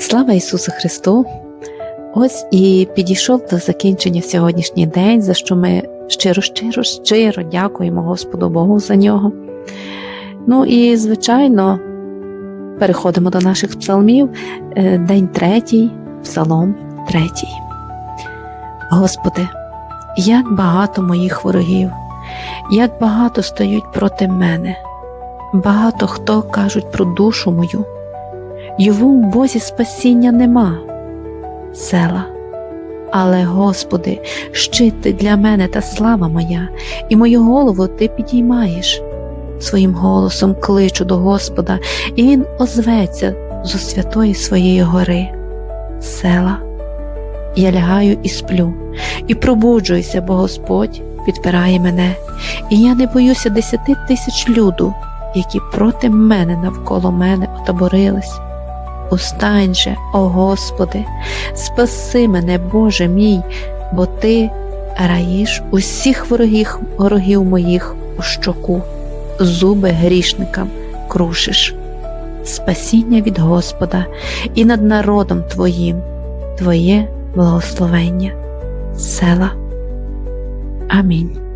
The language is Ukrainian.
Слава Ісусу Христу! Ось і підійшов до закінчення сьогоднішній день, за що ми щиро, щиро, щиро дякуємо Господу Богу за нього. Ну і, звичайно, переходимо до наших псалмів. Е, День третій, псалом третій. Господи, як багато моїх ворогів, як багато стоять проти мене, багато хто кажуть про душу мою. Йому в Бозі спасіння нема, села. Але, Господи, щит ти для мене та слава моя, і мою голову ти підіймаєш. Своїм голосом кличу до Господа, і Він озветься зо святої своєї гори. Села. Я лягаю і сплю, і пробуджуюся, бо Господь підпирає мене, і я не боюся десяти тисяч люду, які проти мене навколо мене отаборились. Устань же, о Господи, спаси мене, Боже мій, бо Ти раїш усіх ворогів, ворогів моїх у щоку, зуби грішникам крушиш. Спасіння від Господа і над народом Твоїм, Твоє благословення, села. Амінь.